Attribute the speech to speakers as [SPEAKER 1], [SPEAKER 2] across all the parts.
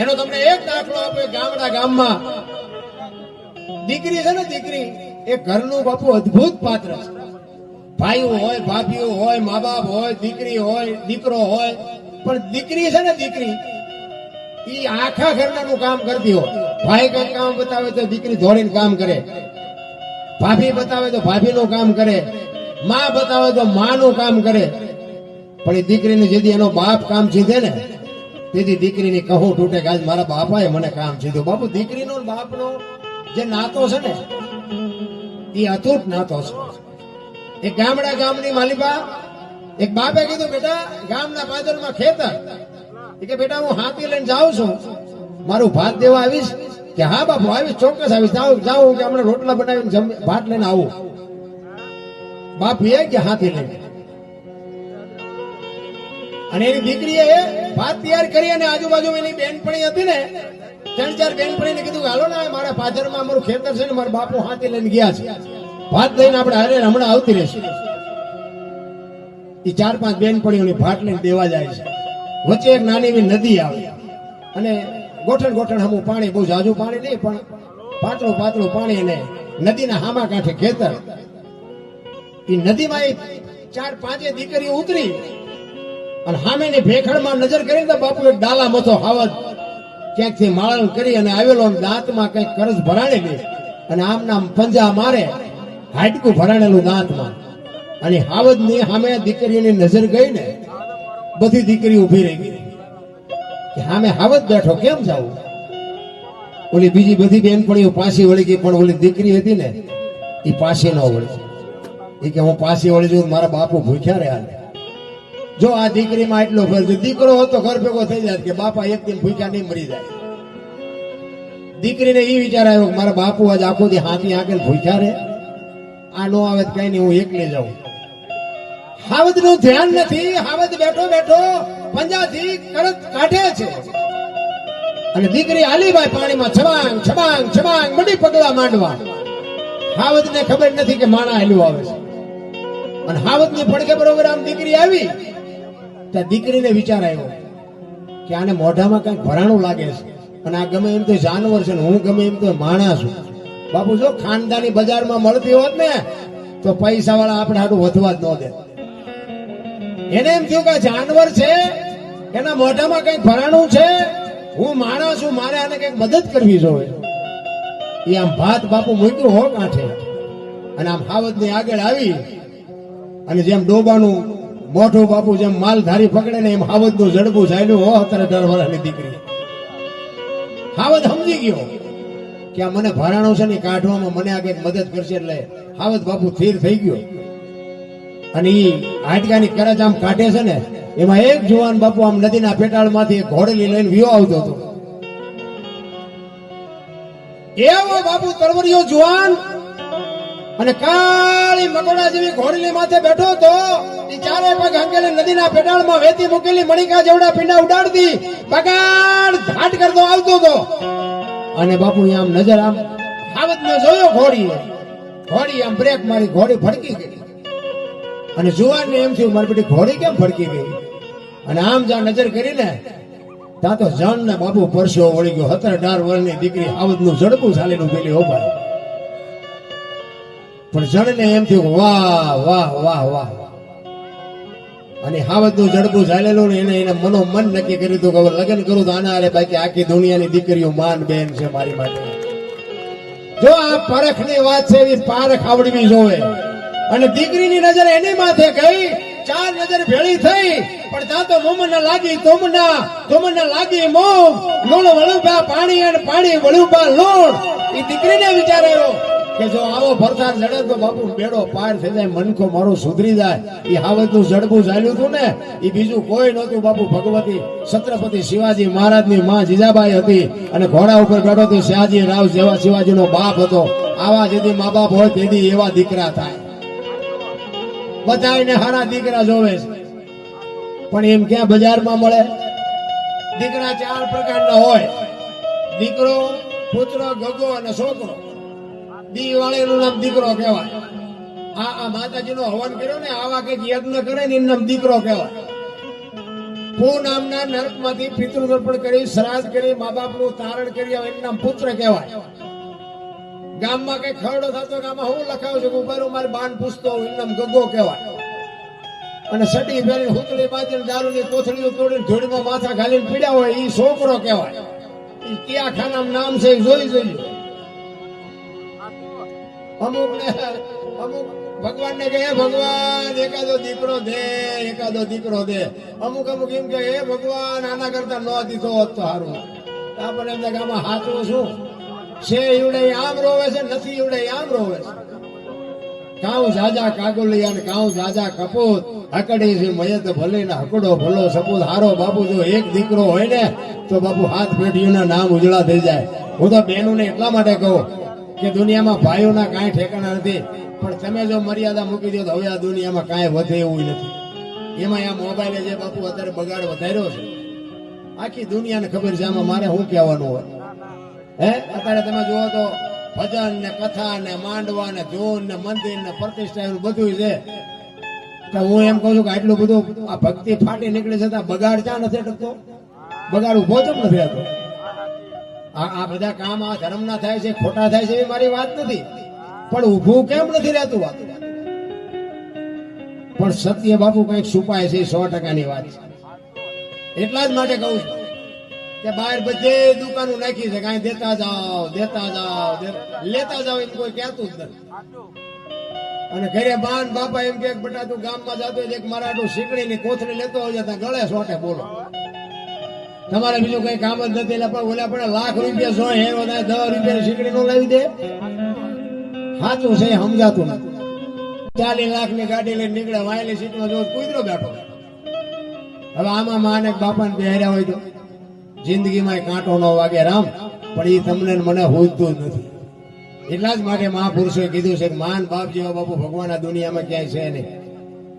[SPEAKER 1] એનો તમને એક દાખલો આપે ગામડા ગામમાં. દીકરી છે ને દીકરી, એ ઘરનું બાપુ અદભુત પાત્ર છે. ભાઈઓ હોય, ભાભીઓ હોય મા બાપ હોય, દીકરી હોય, દીકરો હોય, પણ દીકરી છે ને દીકરી, એ આખા ઘરનાનું કામ કરતી હોય. ભાઈ કઈ કામ બતાવે તો દીકરી દોડીને કામ કરે. ભાભી બતાવે તો ભાભીનું કામ કરે. માં બતાવે તો માનું કામ કરે. પણ એ દીકરીને જેથી એનો બાપ કામ સીધે ને તેથી દીકરીની કહું તૂટે કે આજ મારા બાપાએ મને કામ સીધું બાપુ, દીકરીનો બાપનો જે નાતો છે ને, એ અતૂટ નાતો છે. એક ગામડા ગામની માલિકા એક બાપે કીધું, બેટા, ગામના પાદરમાં ખેતર. કે, બેટા, હું હાથી લઈને જાઉં છું. મારું ભાત દેવા આવીશ કે, હા, બાપુ, આવીશ, ચોક્કસ આવીશ. જાઉં જાઉં, કે હમણાં રોટલા બનાવીને ભાત લઈને આવું. બાપ એ કે હાથી લઈને. અને એની દીકરીએ ભાત તૈયાર કરી અને આજુબાજુ એની બેનપણી હતી ને, ત્રણ ચાર બેનપણીને કીધું હાલો ને મારા પાછળમાં અમારું ખેતર છે ને, મારા બાપુ હાથી લઈને ગયા છે. ભાત લઈને આપણે હારે હમણાં આવતી રહેશે. એ ચાર પાંચ બેનપણીઓની ભાત લઈને દેવા જાય છે. વચ્ચે એક નાની એવી નદી આવે. અને ગોઠણ ગોઠણ હમું પાણી, બહુ જાજુ પાણી નહીં, પણ પાતળું પાતળું પાણી અને નદીના હામા કાંઠે ખેતર. એ નદીમાં એ ચાર પાંચે દીકરીઓ ઉતરી અને સામેની ભેખડમાં નજર કરીને તો બાપુ એક ડાલા મથો હાવત ક્યાંકથી માળણ કરી અને આવેલો દાંતમાં કંઈક કરજ ભરાણી દે. અને આમ નામ પંજા મારે હાડકું ભરાણેલું દાંતમાં. અને હાવદની સામે દીકરીની નજર ગઈ ને બધી દીકરી ઊભી રહી ગઈ. કે સામે હાવદ બેઠો કેમ જાવું ઓલી બીજી બધી બેનપણીઓ પાછી વળી ગઈ, પણ ઓલી દીકરી હતી ને એ પાછી ન વળી. એ કે હું પાછી વળી જઉં મારા બાપુ ભૂખ્યા રહ્યા જો આ દીકરીમાં એટલો ફેર દીકરો હોત, ઘર ભેગો થઈ જાય કે બાપા એક દિન ભૂખ્યા નહીં મરી જાય. દીકરીને એ વિચાર આવ્યો મારા બાપુ આજ આખો દી હાથી આંકે ભૂખ્યા રે આ નો આવે કઈ નહીં, હું એકલી જાઉં. હાવદનું ધ્યાન નથી, હાવદ બેઠો બેઠો પંજાથી કરત કાઢે છે. અને દીકરી આલીબાઈ પાણીમાં છબાંગ છબાંગ છબાંગ, મડી પગલા માંડવા. હાવદ ને ખબર નથી કે માણા હેલું આવે છે. અને હાવતની પડકે બરોબર આમ દીકરી આવી ત્યાં દીકરીને વિચાર આવ્યો કે આને મોઢામાં કંઈક ભરાણું લાગે છે. અને આ ગમે એમ તો જાનવર છે ને હું ગમે એમ તો માણસ છું. બાપુ, જો ખાનદાની બજારમાં મળતી હોત ને, તો પૈસા વાળા આપણે આટલું વધવા જ ન દે એને એમ થયું કે જાનવર છે, એના મોઢામાં કંઈક ભરાણું છે, હું માણસ છું, મારે આને કંઈક મદદ કરવી જોઈએ. એ આમ ભાત બાપુ મૂક્યું હો કાંઠે અને આમ હાવજની આગળ આવી અને જેમ ડોબાનું મોઢું બાપુ જેમ માલધારી પકડે ને એમ હાવતનું જડબું ચાલ્યું હો અત્યારે દર દીકરી. હાવત સમજી ગયો કે આ મને ભરાણો છે ને કાઢવામાં મને આ મદદ કરશે એટલે હાવત બાપુ સ્થિર થઈ ગયો. અને ઈ હાડકાની કરજ આમ કાઢે છે ને, એમાં એક જુવાન બાપુ આમ નદીના પેટાળમાંથી ઘોડલી લઈને વિયો આવતો હતો. એવો બાપુ તરવરિયો જુવાન અને કાળી મકોડા જેવી ઘોડલી માથે બેઠો તો એ ચારે પગ હંકેલી નદીના પેટાળમાં વેતી મૂકેલી મણિકા જેવડા પીંડા ઉડાડતી બગાડ ધાટ કરતો આવતો હતો. અને બાપુ આમ નજર આમ આવત ન જોયો ઘોડી ઘોડી આમ બ્રેક મારી ઘોડી ફડકી ગઈ. અને જુવાન એમ થયું, મારી બેટી, ઘોડી કેમ ફડકી ગઈ? અને આમ જ્યાં નજર કરીને, ત્યાં તો જણ ને બાપુ પરસો વળી ગયો. હતર અઢાર વર્ષની દીકરી આવતનું ઝડપું ચાલીનું પેલી ઓભાર પણ જણને એમ થયું, વાહ વાહ વાહ વાહ. અને હાવતનું ઝડપું ચાલેલું ને એને એને મનો નક્કી કર્યું હતું કે લગ્ન કરું તો આના અરે બાકી આખી દુનિયાની દીકરીઓ માન બેન છે મારી માટે. જો આ પરખની વાત છે એવી પારખ આવડવી જોવે અને દીકરીની નજર એની માથે ગઈ, ચાર નજર ભેળી થઈ, પણ ત્યાં તો મોમન લાગી, તોમના, તોમન લાગી મોમ લોણ વળુપા પાણી અને પાણી વળુપા લોણ. એ દીકરીને વિચાર આવ્યો કે જો આવો ભરસાદ જડે તો બાપુ બેડો પાર થઈ જાય, મનખો મારો સુધરી જાય. એ હાવતનું જડબું ચાલ્યું હતું ને એ બીજું કોઈ નહોતું બાપુ. ભગવતી, છત્રપતિ શિવાજી મહારાજની માં જીજાબાઈ હતી અને ઘોડા ઉપર બેઠો તો શિવાજી રાવ જેવા શિવાજીનો બાપ હતો. આવા જેથી મા બાપ હોય તેથી એવા દીકરા થાય. બધાને હારા દીકરા જોવે છે. પણ એમ ક્યાં બજારમાં મળે? દીકરા ચાર પ્રકારના હોય. દીકરો, પુત્ર, ગગો અને છોકરો. દી એનું નામ દીકરો કહેવાય. આ આ માતાજીનો હવન કર્યો ને, આવા કંઈક યજ્ઞ કરે ને, એનું નામ દીકરો કહેવાય. પૂ નામના નરકમાંથી પિતૃતર્પણ કરી, શ્રાદ્ધ કરી મા બાપનું તારણ કરી એનું નામ પુત્ર કહેવાય. ગામમાં કઈ ખરડો થતો ગામમાં હું લખાવું છું ઊભા મારે બાન પૂછતો એનું નામ ગગો કહેવાય. અને સટી ફેરી હુતળી બાંધીને દારૂની કોથળીઓ તોડીને ધોળીમાં માથા ઘાલીને પીડ્યા હોય એ છોકરો કહેવાય. એ કયા ખાનામાં નામ છે, એ જોઈ જોઈએ અમુક ને અમુક ભગવાન ને કહે ભગવાન, એકાદો દીકરો દે, એકાદો દીકરો દે. અમુક અમુક એમ કે હે ભગવાન, આના કરતા ન દીધો હોત તો સારું આપણને એમ કે આમાં હાચું શું? છે ઈવડે આમ રોવે છે, નથી ઈવડે આમ રોવે છે. કાઉ જાજા કાગુલિયા ને કાઉ જાજા કપૂત, હકડી છે મયત ભલે ને હકડો ભલો સપૂત. હારો બાપુ જો એક દીકરો હોય ને, તો બાપુ હાથ પેઢીઓના નામ ઉજળા થઈ જાય. હું તો બહેનોને એટલા માટે કહું કે દુનિયામાં ભાઈઓના કાંઈ ઠેકાણા નથી, પણ તમે જો મર્યાદા મૂકી દો તો હવે આ દુનિયામાં કાંઈ વધે એવું નથી. એમાં આ મોબાઈલે જે બાપુ અત્યારે બગાડ વધાર્યો છે, આખી દુનિયાને ખબર છે આમાં મારે શું કહેવાનું હોય. હે? અત્યારે તમે જુઓ તો ભજન ને કથા ને માંડવા ને ધૂન ને મંદિર ને પ્રતિષ્ઠા એવું બધું છે. તો હું એમ કહું છું કે આટલું બધું આ ભક્તિ ફાટી નીકળે છે બગાડ ક્યાં નથી અટકતો બગાડ ઊભો જ નથી થતો? આ બધા કામ આ ધર્મના થાય છે, ખોટા થાય છે એ મારી વાત નથી. પણ ઊભું કેમ નથી રહેતું વાત પણ સત્ય બાપુ કંઈક છુપાય છે, સો ટકાની વાત છે. એટલા જ માટે કહું છું કે બહાર બધે દુકાનો નાખી છે, કાંઈ દેતા જાઓ દેતા જાઓ લેતા જાઓ એમ કોઈ કહેતું જ નથી. અને ઘરે બાન બાપા એમ કે બટા તું ગામમાં જતો એક મારા આટલું શીકડીની કોથળી લેતો હોય ત્યાં ગળે સોટે બોલો. તમારે બીજું કઈ કામ જ નથી, એટલે પણ ઓલા પણ લાખ રૂપિયા સો હે, વધારે દસ રૂપિયાની સીકડી નો લાવી દે. સાચું છે, સમજાતું નથી. ચાલીસ લાખની ગાડી લઈને નીકળે, વાયલી સીટમાં જો કુતરો બેઠો. હવે આમાં માને બાપાને બેહર્યા હોય તો જિંદગીમાં કાંટો ન વાગે, રામ. પણ એ તમને મને હોજતું જ નથી. એટલા જ માટે મહાપુરુષોએ કીધું છે કે, માન બાપ જેવા બાપુ ભગવાન આ દુનિયામાં ક્યાંય છે નહીં.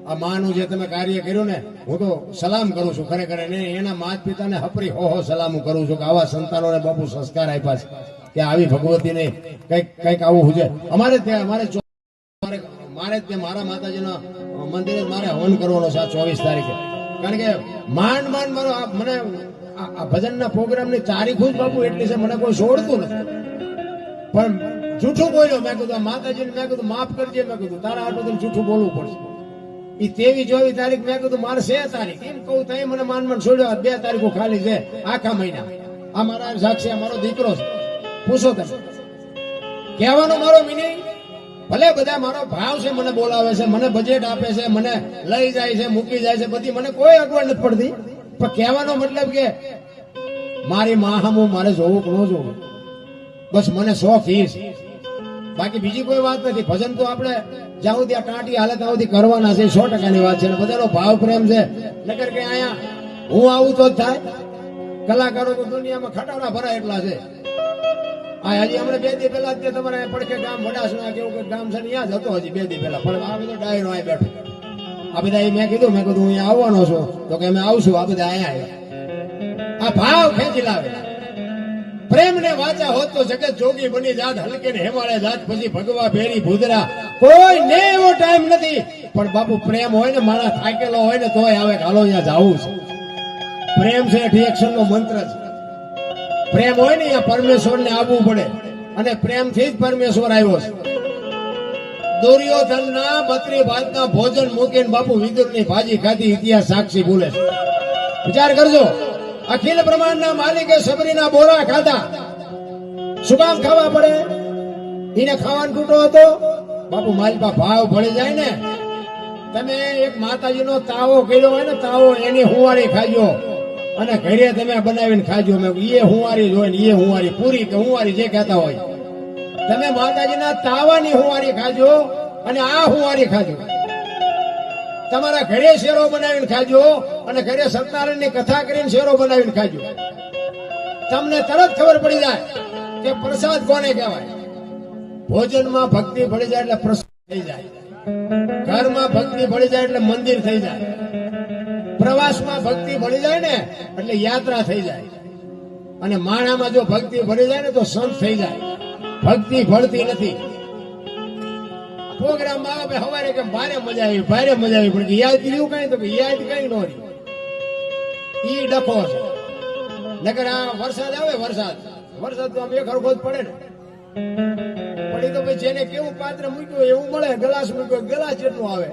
[SPEAKER 1] આ માનું જે તમે કાર્ય કર્યું ને, હું તો સલામ કરું છું ખરેખર. એને એના માતા પિતાને હપરી હો હો સલામ કરું છું કે આવા સંતાનોને બાપુ સંસ્કાર આપ્યા છે કે આવી ભગવતીને કંઈક કંઈક આવું હુજે. અમારે ત્યાં, અમારે મારે ત્યાં મારા માતાજીના મંદિરે મારે હવન કરવાનો છે આ ચોવીસ તારીખે. કારણ કે માંડ માંડ મારો આ મને આ- આ ભજનના પ્રોગ્રામની તારીખો જ બાપુ એટલી છે, મને કોઈ છોડતું નથી. પણ જૂઠું બોલ્યો, મેં કીધું માતાજીને, મેં કીધું માફ કરજે, મેં કીધું, તારા આટલું બધું જૂઠું બોલવું પડશે. એ તેવી ચોવીસ તારીખ, મેં કીધું, મારે છે તારીખ. એમ કહું તો મને માન માન છોડ્યો બે તારીખો ખાલી છે, આખા મહિના. આ મારા સાક્ષી મારો દીકરો છે. પૂછો તમે. કહેવાનો મારો મિનિંગ ભલે બધા મારો ભાવ છે, મને બોલાવે છે, મને બજેટ આપે છે, મને લઈ જાય છે, મૂકી જાય છે, બધી મને કોઈ અગવડ નથી પડતી. પણ કહેવાનો મતલબ કે મારી માહમું મારે જોવું કે ન જોવું. બસ મને શોખ એ છે. બાકી બીજી કોઈ વાત નથી. ભજન તો આપણે જ્યાં સુધી આ ટાંટી હાલે ત્યાં સુધી કરવાના છે, સો ટકાની વાત છે. બધાનો ભાવ પ્રેમ છે. નગર કે અહીંયા હું આવું તો જ થાય. કલાકારો તો દુનિયામાં ખટાડા ભરાય એટલા છે. આ હજી હમણાં બે દી પહેલા તે તમારે પડખે ગામ વડાસણા કેવું કે ગામ છે ત્યાં જ હતો હજી બે દી પહેલા. પણ આ બધો ડાયરો અહીં બેઠો. આ બધા મેં કીધું મેં કીધું હું અહીંયા આવવાનો છું. તો કે અમે આવશું, આ બધા અહીંયા આ ભાવ ખેંચી લાવે. પ્રેમ ને વાચા હોત તો જગત જોગી બની જાત હલકે ને હેમાળે જાત પછી ભગવા ભેરી ભૂદરા. કોઈ ને એવો ટાઈમ નથી. પણ બાપુ, પ્રેમ હોય ને મારા થાકેલો હોય ને, તોય આવે હાલો, અહીંયા જાવું છે. પ્રેમ છે રિએક્શન નો મંત્ર છે પ્રેમ હોય ને, અહીંયા પરમેશ્વર ને આવવું પડે. અને પ્રેમથી જ પરમેશ્વર આવ્યો છે. દુર્યોધન ના બત્રી ભાતના ભોજન મૂકીને બાપુ વિદુરની ભાજી ખાધી, ઇતિહાસ સાક્ષી ભૂલે છે. વિચાર કરજો. અખિલ બ્રહ્માંડના માલિકે સબરીના બોરા ખાધા. શું ખાવા પડે? એને ખાવાનો તૂટો હતો? બાપુ માલપા ભાવ ભળી જાય ને. તમે એક માતાજીનો તાવો કર્યો હોય ને, તાવો એની હુંવારી ખાજો. અને ઘરે તમે બનાવીને ખાજો. મેં એ હુંવારી જોઈ એ હુંવારી પૂરી કે હુંવારી જે કહેતા હોય. તમે માતાજીના તાવાની હુંવારી ખાજો અને આ હુંવારી ખાજો. તમારા ઘરે શેરો બનાવીને ખાજો અને ઘરે સત્યનારાયણની કથા કરીને શેરો બનાવીને ખાજો. તમને તરત ખબર પડી જાય કે પ્રસાદ કોને કહેવાય? ભોજનમાં ભક્તિ ભળી જાય એટલે પ્રસાદ થઈ જાય. ઘરમાં ભક્તિ ભળી જાય એટલે મંદિર થઈ જાય. પ્રવાસમાં ભક્તિ ભળી જાય ને એટલે યાત્રા થઈ જાય. અને માણામાં જો ભક્તિ ભળી જાય ને તો સંત થઈ જાય. ભક્તિ ભળતી નથી. પ્રોગ્રામ આવે હવારે કે ભારે મજા આવી, ભારે મજા આવી. પણ યાદ રહ્યું કઈ તો યાદ કઈ ન રહ્યું. ઈ ડખો છે. નકર આ વરસાદ આવે વરસાદ. વરસાદ તો આમ એક હરખો જ પડે ને. પડી તો પછી જેને કેવું પાત્ર મૂક્યું એવું મળે. ગ્લાસ મૂક્યો ગ્લાસ જેટલું આવે.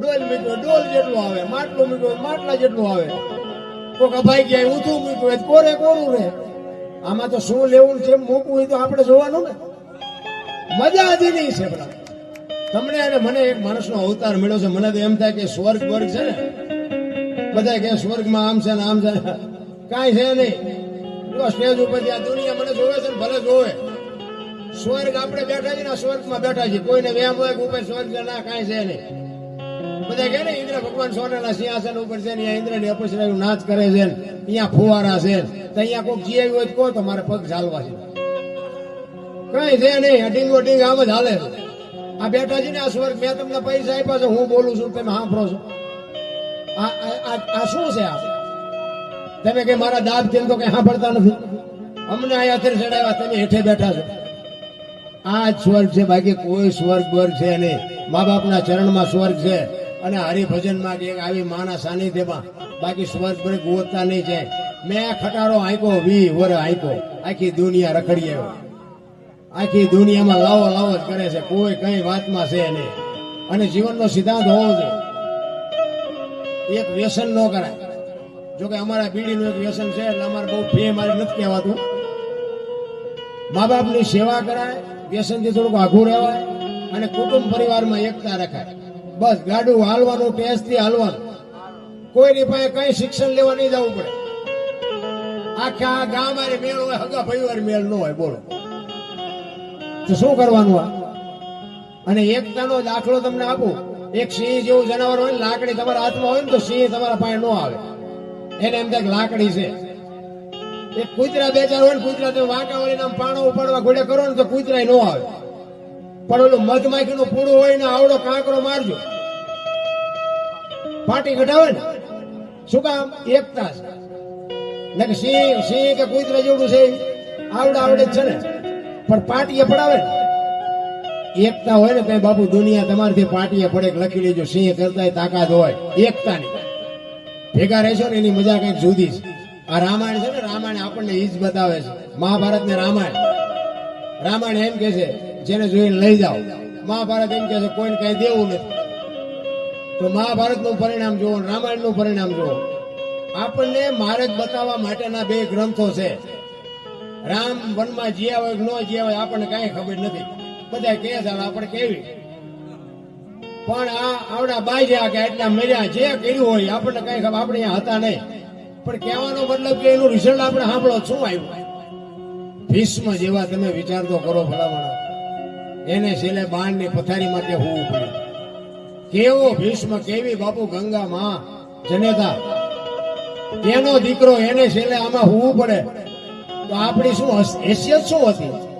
[SPEAKER 1] ડોલ મૂક્યો ડોલ જેટલું આવે. માટલું મૂક્યો માટલા જેટલું આવે. કોક અભાઈ ગયા ઊંધું મૂક્યું કોરે કોરું રે. આમાં તો શું લેવું છે મૂકવું હોય તો આપણે જોવાનું ને. મજા હતી નહીં છે બધા તમને અને મને એક માણસનો અવતાર મળ્યો છે. મને તો એમ થાય કે સ્વર્ગ વર્ગ છે ને. બધા કે સ્વર્ગમાં આમ છે ને આમ છે કાંઈ છે નહીં. સ્ટેજ ઉપર આ દુનિયા મને જોવે છે ને ભલે જોવે. સ્વર્ગ આપણે બેઠા છીએ ને સ્વર્ગમાં બેઠા છીએ. કોઈને વ્યામ હોય કે ઉપર સ્વર્ગ ના કાંઈ છે નહીં. બધા કે ને, ઇન્દ્ર ભગવાન સોનાના સિંહાસન ઉપર છે ને ઇન્દ્રની અપસરાયું નાચ કરે છે ને. અહીંયા ફુવારા છે તો અહીંયા કોઈક જીવ્યું હોય તો કહો તો મારે પગ ચાલવા છે. કઈ છે નહીં. આ વટિંગ આમ જ હાલે. આ બેઠા છે ને આ સ્વર્ગ, મેં તમને પૈસા આપ્યા છે, હું બોલું છું, તમે સાંભળો છો. આ, આ- આ- આ શું છે આ? તમે કે મારા દાબ તેમ તો કઈ સાંભળતા નથી? અમને અહીંયા અત્યારે ચડાવ્યા, તમે હેઠે બેઠા છો. આ જ સ્વર્ગ છે, બાકી કોઈ સ્વર્ગ વર્ગ છે નહીં. મા બાપના ચરણમાં સ્વર્ગ છે અને હરિભજનમાં કે આવી માના સાનિધ્યમાં બાકી સ્વર્ગ વર્ગ ગોતતા નહીં છે મેં આ ખટારો આંકો વી વર આપ્યો. આખી દુનિયા રખડી આવ્યો આખી દુનિયામાં લાવો લાવો જ કરે છે. કોઈ કઈ વાતમાં છે નહીં. અને જીવનનો સિદ્ધાંત હોવો જોઈએ. એક વ્યસન ન કરાય. જો કે અમારા બીડીનું એક વ્યસન છે, એટલે અમારે બહુ ફે મારી નથી કહેવાતું. મા બાપની સેવા કરાય, વ્યસનથી થોડુંક આઘું રહેવાય અને કુટુંબ પરિવારમાં એકતા રખાય. બસ ગાડું હાલવાનું, ટેસ્ટથી હાલવાનું. કોઈની પાસે કઈ શિક્ષણ લેવા નહીં જવું પડે. આખા ગામ મેળ હોય, હગા પરિવાર મેળ ન હોય, બોલો. તો શું કરવાનું આ? અને એકતાનો દાખલો તમને આપું. એક સિંહ જેવું જનાવર હોય ને, લાકડી તમારા હાથમાં હોય ને, તો સિંહ તમારા પાસે ન આવે. એને એમ થાય લાકડી છે. એક કૂતરા બે ચાર હોય ને, કૂતરા તમે વાંકા વળીને આમ પાણો ઉપાડવા ઘોડે કરો ને, તો કૂતરા ન આવે. પણ ઓલું મધમાખી નું પૂડું હોય ને, આવડો કાંકરો મારજો. પાટી ઘટાવે ને. શું કામ? એકતા છે. સિંહ સિંહ કે કૂતરા જેવડું છે આવડે આવડે જ છે ને. પણ પાટીએ પડાવે. ને એકતા હોય ને કઈ બાપુ દુનિયા તમારથી પાટીએ પડે લખી લેજો. સિંહ કરતા તાકાત હોય. એકતાની. ભેગા રહેશો ને એની મજા કંઈક જુદી છે. આ રામાયણ છે ને, રામાયણ આપણને ઈ જ બતાવે છે. મહાભારત ને રામાયણ. રામાયણ એમ કે છે, જેને જોઈને લઈ જાઓ. મહાભારત એમ કે છે, કોઈને કઈ દેવું નથી. તો મહાભારતનું પરિણામ જુઓ રામાયણનું પરિણામ જુઓ. આપણને માર્ગ બતાવવા માટેના બે ગ્રંથો છે. રામ વનમાં જ્યાં હોય ન જ્યાં હોય આપણને કઈ ખબર નથી. બધા કહે છે આપણે કેવી પણ આ આવડા બાજ્યા કે એટલા મર્યા જે કર્યું હોય આપણને કઈ ખબર, આપણે અહીંયા હતા નહીં. પણ કહેવાનો મતલબ કે એનું રિઝલ્ટ આપણે સાંભળો, શું આવ્યું? ભીષ્મ જેવા તમે વિચાર તો કરો ભલામણા. એને છેલ્લે બાણની પથારીમાં કે હોવું પડ્યું કેવો ભીષ્મ, કેવી બાપુ ગંગા માં જનેતા. એનો દીકરો એને છેલ્લે આમાં હોવું પડે. તો આપણી શું હસ- હેસિયત શું હતી?